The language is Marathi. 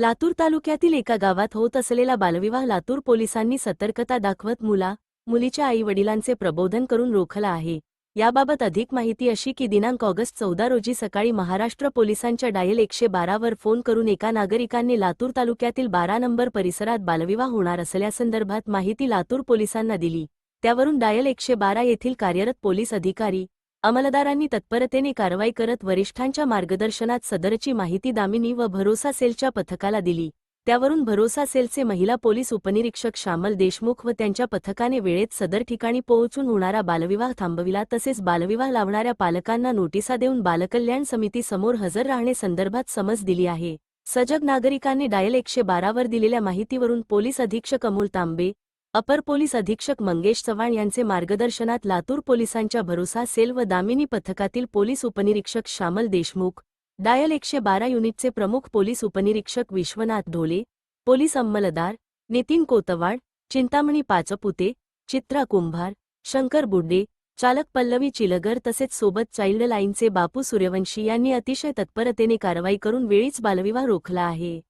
लातूर तालुक्यातील एका गावात होत असलेला बालविवाह लातूर पोलिसांनी सतर्कता दाखवत मुला मुलीच्या आई वडिलांचे प्रबोधन करून रोखला आहे. याबाबत अधिक माहिती अशी की दिनांक ऑगस्ट चौदा रोजी सकाळी महाराष्ट्र पोलिसांच्या डायल एकशे बारावर फोन करून एका नागरिकांनी लातूर तालुक्यातील बारा नंबर परिसरात बालविवाह होणार असल्यासंदर्भात माहिती लातूर पोलिसांना दिली. त्यावरून डायल एकशे बारा येथील कार्यरत पोलीस अधिकारी अंमलदारांनी तत्परतेने कारवाई करत वरिष्ठांच्या मार्गदर्शनात सदरची माहिती दामिनी व भरोसा सेलच्या पथकाला दिली. त्यावरून भरोसा सेलचे महिला पोलीस उपनिरीक्षक श्यामल देशमुख व त्यांच्या पथकाने वेळेत सदर ठिकाणी पोहोचून होणारा बालविवाह थांबविला. तसेच बालविवाह लावणाऱ्या पालकांना नोटिसा देऊन बालकल्याण समिती समोर हजर राहणे संदर्भात समज दिली आहे. सजग नागरिकांनी डायल एकशे बारावर दिलेल्या माहितीवरून पोलीस अधीक्षक अमोल तांबे अपर पोलीस अधीक्षक मंगेश चव्हाण यांचे मार्गदर्शनात लातूर पोलिसांच्या भरोसा सेल व दामिनी पथकातील पोलीस उपनिरीक्षक श्यामल देशमुख डायल एकशे बारा युनिटचे प्रमुख पोलीस उपनिरीक्षक विश्वनाथ ढोले पोलीस अंमलदार नितीन कोतवाड चिंतामणी पाचपुते चित्रा कुंभार शंकर बुड्डे चालक पल्लवी चिलगर तसेच सोबत चाइल्ड लाईनचे बापू सूर्यवंशी यांनी अतिशय तत्परतेने कारवाई करून वेळीच बालविवाह रोखला आहे.